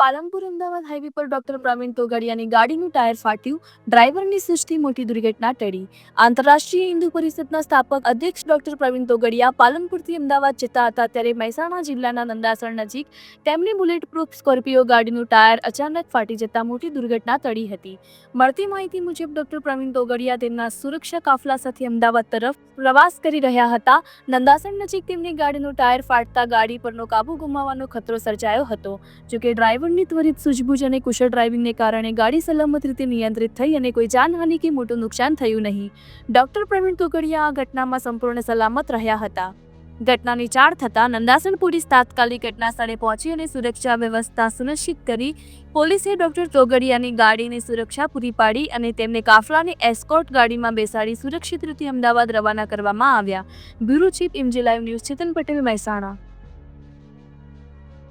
Palanpur Ahmedabad highway પર doctor Pravin તોગડિયાની ગાડીનું ટાયર ફાટ્યું. ડ્રાઈવરની સૃષ્ટિ મોટી દુર્ઘટના ટળી. આંતરરાષ્ટ્રીય હિન્દુ પરિષદના સ્થાપક અધ્યક્ષ ડોક્ટર પ્રવીણ તોગડિયા પાલનપુરથી અમદાવાદ જતા હતા ત્યારે મહેસાણા જિલ્લાના નંદાસણ નજીક તેમની બુલેટ પ્રૂફ સ્કોર્પિયો ગાડીનું ટાયર અચાનક ફાટી જતા મોટી દુર્ઘટના ટળી હતી. મળતી માહિતી મુજબ ડોક્ટર પ્રવીણ તોગડિયા તેમના સુરક્ષા કાફલા સાથે અમદાવાદ તરફ પ્રવાસ કરી રહ્યા હતા. નંદાસણ નજીક તેમની ગાડીનું ટાયર ફાટતા ગાડી પરનો કાબુ ગુમાવવાનો ખતરો સર્જાયો હતો. જોકે ડ્રાઈવરની ત્વરિત સૂઝબૂછ અને કુશળ ડ્રાઇવિંગને કારણે ગાડી સલામત રીતે નિયંત્રિત થઈ અને કોઈ જાનહાનિ કે મોટું નુકસાન થયું નહીં. ડોક્ટર પ્રવીણ તોગડિયા આ ઘટનામાં સંપૂર્ણ સલામત રહ્યા હતા. ઘટનાની જાણ થતાં નંદાસણ પોલીસ તાત્કાલિક ઘટના સ્થળે પહોંચી અને સુરક્ષા વ્યવસ્થા સુનિશ્ચિત કરી પોલીસે ડોક્ટર તોગડિયાની ગાડીની સુરક્ષા પૂરી પાડી અને તેમને કાફલાની એસ્કોર્ટ ગાડીમાં બેસાડી સુરક્ષિત રીતે અમદાવાદ રવાના કરવામાં આવ્યા. બ્યુરો ચીફ ઇમજી લાઈવ ન્યૂઝ ચેતન પટેલ મહેસાણા.